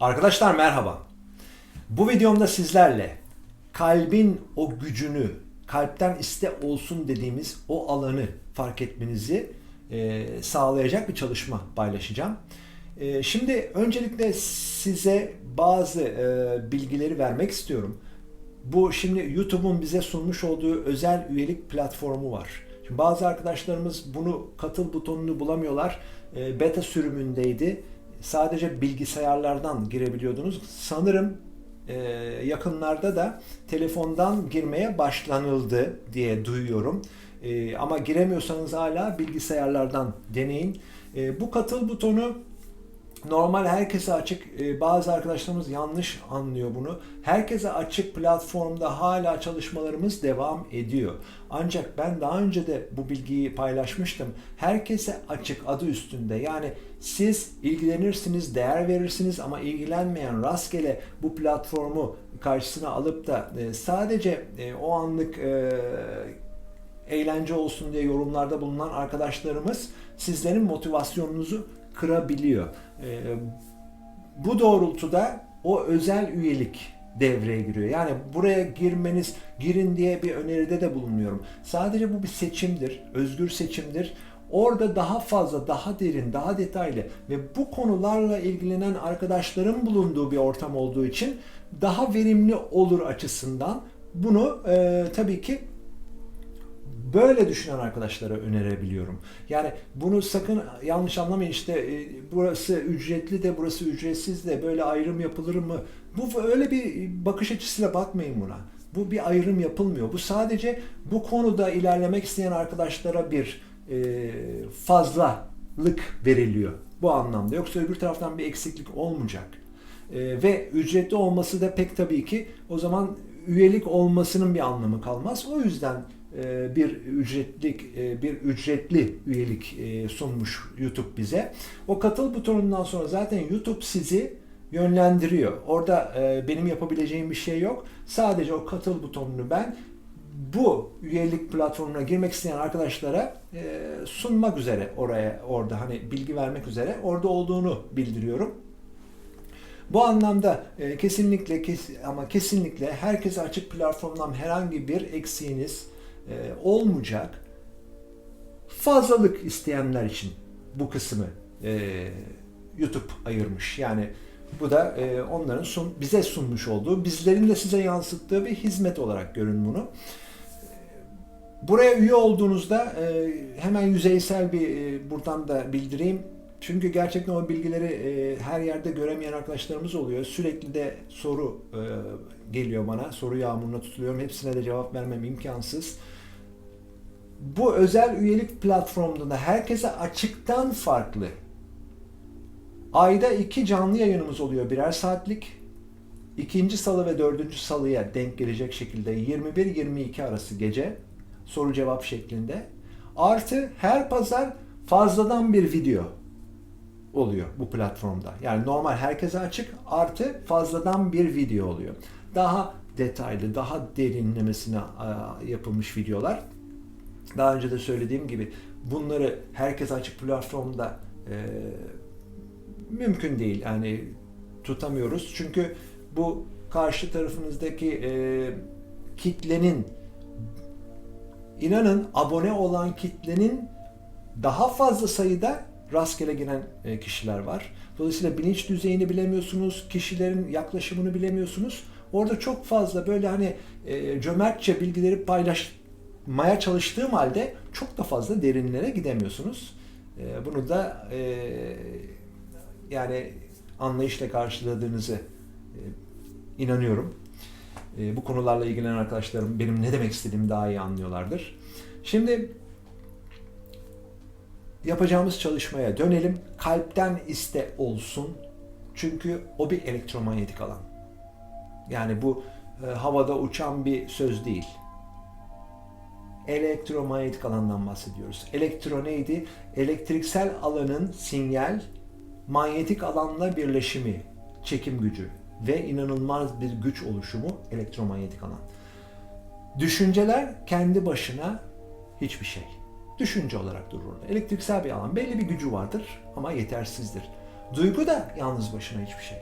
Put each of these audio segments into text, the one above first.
Arkadaşlar merhaba. Bu videomda sizlerle kalbin o gücünü, kalpten iste olsun dediğimiz o alanı fark etmenizi e, sağlayacak bir çalışma paylaşacağım. E, şimdi öncelikle size bazı e, bilgileri vermek istiyorum. Bu şimdi YouTube'un bize sunmuş olduğu özel üyelik platformu var. Şimdi bazı arkadaşlarımız bunu katıl butonunu bulamıyorlar. Beta sürümündeydi. Sadece bilgisayarlardan girebiliyordunuz. Sanırım e, yakınlarda da telefondan girmeye başlanıldı diye duyuyorum. E, ama giremiyorsanız hala bilgisayarlardan deneyin. E, bu katıl butonu normal herkese açık. e, Bazı arkadaşlarımız yanlış anlıyor bunu. Herkese açık platformda hala çalışmalarımız devam ediyor. Ancak ben daha önce de bu bilgiyi paylaşmıştım. Herkese açık adı üstünde. Yani siz ilgilenirsiniz, değer verirsiniz ama ilgilenmeyen rastgele bu platformu karşısına alıp da e, sadece e, o anlık eğlence olsun diye yorumlarda bulunan arkadaşlarımız sizlerin motivasyonunuzu kırabiliyor. Ee, bu doğrultuda o özel üyelik devreye giriyor. Yani buraya girmeniz, girin diye bir öneride de bulunmuyorum. Sadece bu bir seçimdir, özgür seçimdir. Orada daha fazla, daha derin, daha detaylı ve bu konularla ilgilenen arkadaşların bulunduğu bir ortam olduğu için daha verimli olur açısından bunu e, tabii ki böyle düşünen arkadaşlara önerebiliyorum. Yani bunu sakın yanlış anlamayın işte e, burası ücretli de burası ücretsiz de böyle ayrım yapılır mı? Bu öyle bir bakış açısıyla bakmayın buna. Bu bir ayrım yapılmıyor. Bu sadece bu konuda ilerlemek isteyen arkadaşlara bir e, fazlalık veriliyor bu anlamda. Yoksa öbür taraftan bir eksiklik olmayacak. E, ve ücretli olması da pek tabii ki o zaman üyelik olmasının bir anlamı kalmaz. O yüzden bir ücretlik e, bir ücretli üyelik e, sunmuş YouTube bize. O katıl butonundan sonra zaten YouTube sizi yönlendiriyor. Orada benim yapabileceğim bir şey yok. Sadece o katıl butonunu ben bu üyelik platformuna girmek isteyen arkadaşlara sunmak üzere oraya orada hani bilgi vermek üzere orada olduğunu bildiriyorum. Bu anlamda e, kesinlikle kes, ama kesinlikle herkese açık platformdan herhangi bir eksiğiniz e, olmayacak. Fazlalık isteyenler için bu kısmı e, YouTube ayırmış. Yani bu da e, onların sun, bize sunmuş olduğu, bizlerin de size yansıttığı bir hizmet olarak görün bunu. Buraya üye olduğunuzda e, hemen yüzeysel bir e, buradan da bildireyim çünkü gerçekten o bilgileri e, her yerde göremeyen arkadaşlarımız oluyor. Sürekli de soru e, geliyor bana. Soru yağmuruna tutuluyorum. Hepsine de cevap vermem imkansız. Bu özel üyelik platformunda herkese açıktan farklı. Ayda iki canlı yayınımız oluyor birer saatlik. İkinci salı ve dördüncü salıya denk gelecek şekilde 21-22 arası gece soru cevap şeklinde. Artı her pazar fazladan bir video oluyor bu platformda. Yani normal herkese açık artı fazladan bir video oluyor. Daha detaylı, daha derinlemesine yapılmış videolar. Daha önce de söylediğim gibi bunları herkes açık platformda e, mümkün değil. Yani tutamıyoruz. Çünkü bu karşı tarafınızdaki e, kitlenin inanın abone olan kitlenin daha fazla sayıda rastgele giren e, kişiler var. Dolayısıyla bilinç düzeyini bilemiyorsunuz, kişilerin yaklaşımını bilemiyorsunuz. Orada çok fazla böyle hani e, cömertçe bilgileri paylaşmaya çalıştığım halde çok da fazla derinlere gidemiyorsunuz. E, bunu da yani anlayışla karşıladığınızı inanıyorum. Bu konularla ilgilenen arkadaşlarım benim ne demek istediğimi daha iyi anlıyorlardır. Şimdi yapacağımız çalışmaya dönelim. Kalpten iste olsun. Çünkü o bir elektromanyetik alan. Yani bu e, havada uçan bir söz değil. Elektromanyetik alandan bahsediyoruz. Elektro neydi? Elektriksel alanın sinyal manyetik alanla birleşimi, çekim gücü ve inanılmaz bir güç oluşumu elektromanyetik alan. Düşünceler kendi başına hiçbir şey düşünce olarak durur orada. Elektriksel bir alan belli bir gücü vardır ama yetersizdir. Duygu da yalnız başına hiçbir şey.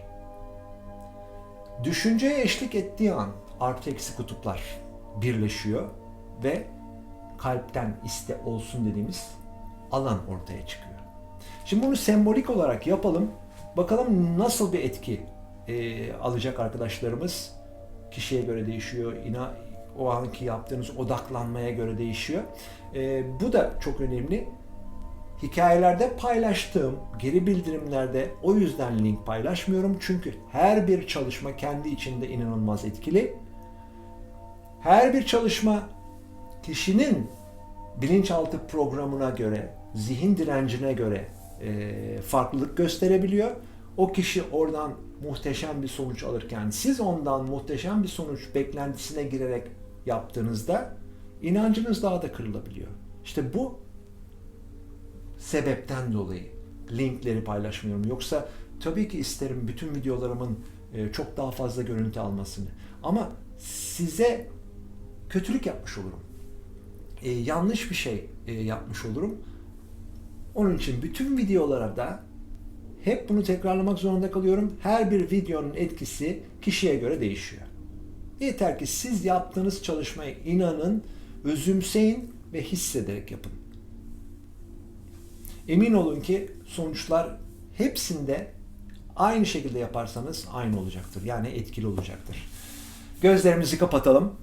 Düşünceye eşlik ettiği an artı eksi kutuplar birleşiyor ve kalpten iste olsun dediğimiz alan ortaya çıkıyor. Şimdi bunu sembolik olarak yapalım. Bakalım nasıl bir etki e, alacak arkadaşlarımız. Kişiye göre değişiyor. İna, o anki yaptığınız odaklanmaya göre değişiyor. E, bu da çok önemli. Hikayelerde paylaştığım geri bildirimlerde o yüzden link paylaşmıyorum. Çünkü her bir çalışma kendi içinde inanılmaz etkili. Her bir çalışma kişinin bilinçaltı programına göre, zihin direncine göre e, farklılık gösterebiliyor. O kişi oradan muhteşem bir sonuç alırken siz ondan muhteşem bir sonuç beklentisine girerek yaptığınızda inancınız daha da kırılabiliyor. İşte bu sebepten dolayı linkleri paylaşmıyorum. Yoksa tabii ki isterim bütün videolarımın e, çok daha fazla görüntü almasını. Ama size kötülük yapmış olurum. E, yanlış bir şey e, yapmış olurum. Onun için bütün videolarda hep bunu tekrarlamak zorunda kalıyorum. Her bir videonun etkisi kişiye göre değişiyor. Yeter ki siz yaptığınız çalışmaya inanın, özümseyin ve hissederek yapın. Emin olun ki sonuçlar hepsinde aynı şekilde yaparsanız aynı olacaktır. Yani etkili olacaktır. Gözlerimizi kapatalım.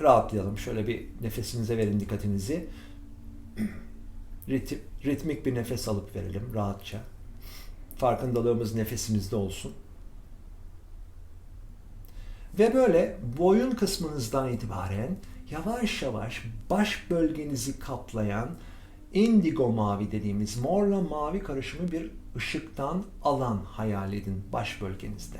Rahatlayalım. Şöyle bir nefesinize verin dikkatinizi. Ritmik bir nefes alıp verelim rahatça. Farkındalığımız nefesimizde olsun. Ve böyle boyun kısmınızdan itibaren yavaş yavaş baş bölgenizi kaplayan indigo mavi dediğimiz morla mavi karışımı bir ışıktan alan hayal edin baş bölgenizde.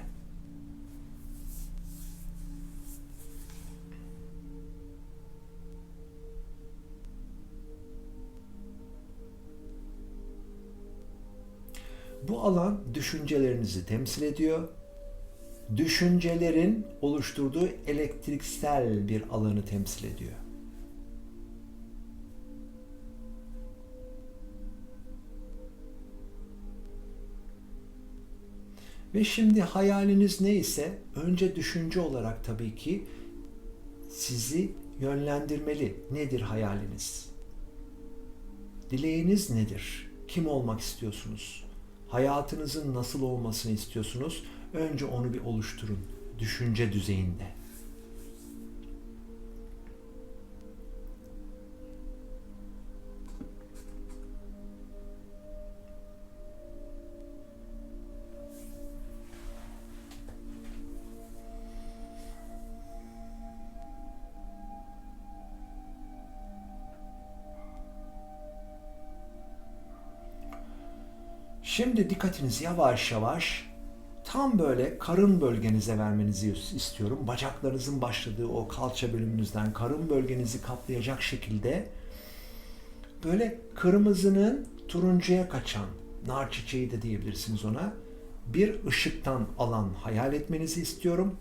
Bu alan düşüncelerinizi temsil ediyor. Düşüncelerin oluşturduğu elektriksel bir alanı temsil ediyor. Ve şimdi hayaliniz neyse önce düşünce olarak tabii ki sizi yönlendirmeli. Nedir hayaliniz? Dileğiniz nedir? Kim olmak istiyorsunuz? hayatınızın nasıl olmasını istiyorsunuz? Önce onu bir oluşturun düşünce düzeyinde. Şimdi dikkatinizi yavaş yavaş tam böyle karın bölgenize vermenizi istiyorum. Bacaklarınızın başladığı o kalça bölümünüzden karın bölgenizi kaplayacak şekilde böyle kırmızının turuncuya kaçan nar çiçeği de diyebilirsiniz ona bir ışıktan alan hayal etmenizi istiyorum.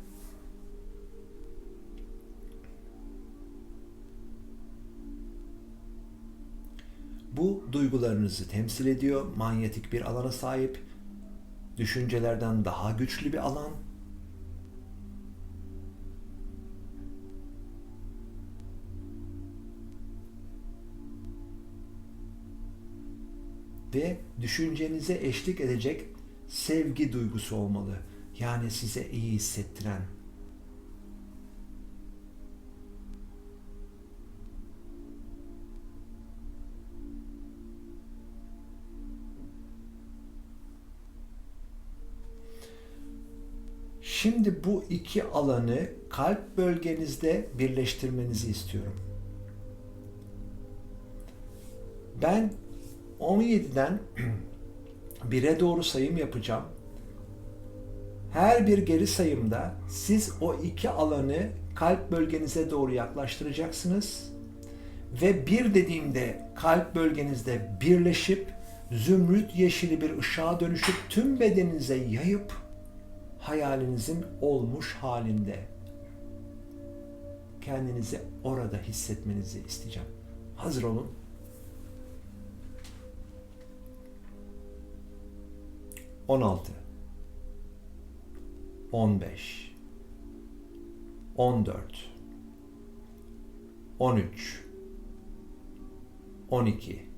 Bu duygularınızı temsil ediyor. Manyetik bir alana sahip. Düşüncelerden daha güçlü bir alan. Ve düşüncenize eşlik edecek sevgi duygusu olmalı. Yani size iyi hissettiren, Şimdi bu iki alanı kalp bölgenizde birleştirmenizi istiyorum. Ben 17'den 1'e doğru sayım yapacağım. Her bir geri sayımda siz o iki alanı kalp bölgenize doğru yaklaştıracaksınız. Ve bir dediğimde kalp bölgenizde birleşip zümrüt yeşili bir ışığa dönüşüp tüm bedeninize yayıp hayalinizin olmuş halinde kendinizi orada hissetmenizi isteyeceğim. Hazır olun. 16 15 14 13 12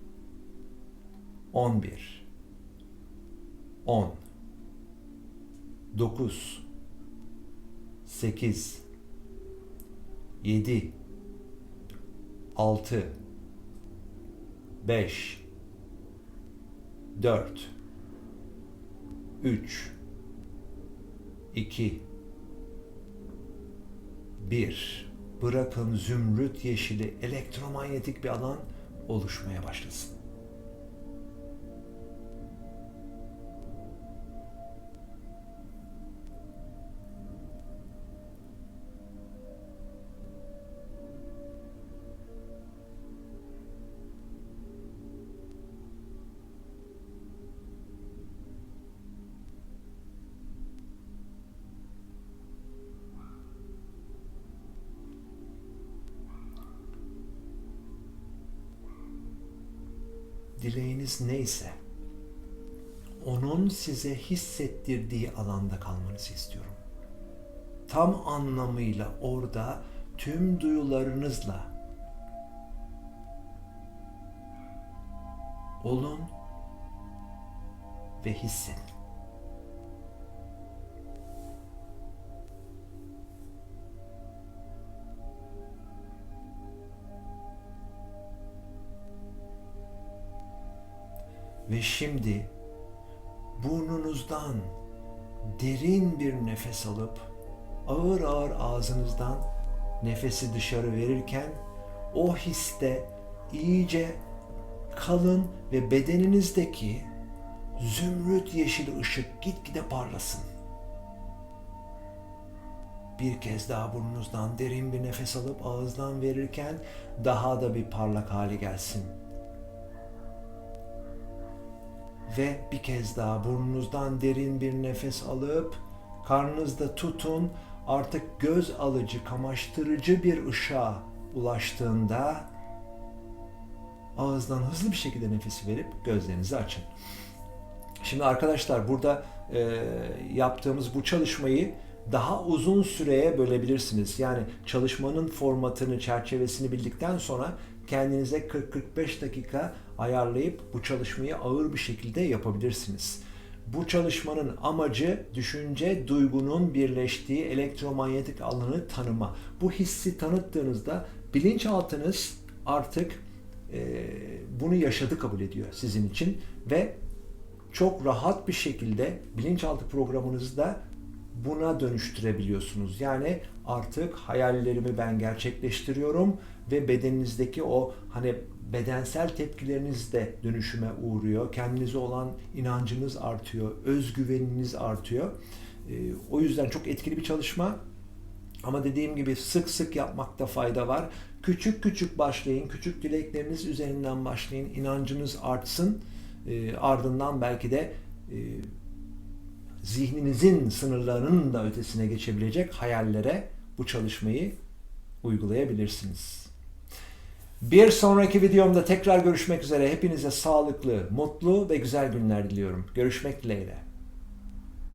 11 10 9 8 7 6 5 4 3 2 1 Bırakın zümrüt yeşili elektromanyetik bir alan oluşmaya başlasın. Dileğiniz neyse onun size hissettirdiği alanda kalmanızı istiyorum. Tam anlamıyla orada tüm duyularınızla olun ve hissedin. Ve şimdi burnunuzdan derin bir nefes alıp ağır ağır ağzınızdan nefesi dışarı verirken o histe iyice kalın ve bedeninizdeki zümrüt yeşil ışık gitgide parlasın. Bir kez daha burnunuzdan derin bir nefes alıp ağızdan verirken daha da bir parlak hale gelsin. Ve bir kez daha burnunuzdan derin bir nefes alıp karnınızda tutun artık göz alıcı, kamaştırıcı bir ışığa ulaştığında ağızdan hızlı bir şekilde nefesi verip gözlerinizi açın. Şimdi arkadaşlar burada e, yaptığımız bu çalışmayı daha uzun süreye bölebilirsiniz. Yani çalışmanın formatını, çerçevesini bildikten sonra kendinize 40-45 dakika ayarlayıp bu çalışmayı ağır bir şekilde yapabilirsiniz. Bu çalışmanın amacı düşünce, duygunun birleştiği elektromanyetik alanı tanıma. Bu hissi tanıttığınızda bilinçaltınız artık e, bunu yaşadı kabul ediyor sizin için ve çok rahat bir şekilde bilinçaltı programınızı da buna dönüştürebiliyorsunuz. Yani artık hayallerimi ben gerçekleştiriyorum ve bedeninizdeki o hani bedensel tepkileriniz de dönüşüme uğruyor. Kendinize olan inancınız artıyor, özgüveniniz artıyor. Ee, o yüzden çok etkili bir çalışma. Ama dediğim gibi sık sık yapmakta fayda var. Küçük küçük başlayın, küçük dilekleriniz üzerinden başlayın, inancınız artsın. Ee, ardından belki de e, zihninizin sınırlarının da ötesine geçebilecek hayallere bu çalışmayı uygulayabilirsiniz. Bir sonraki videomda tekrar görüşmek üzere. Hepinize sağlıklı, mutlu ve güzel günler diliyorum. Görüşmek dileğiyle.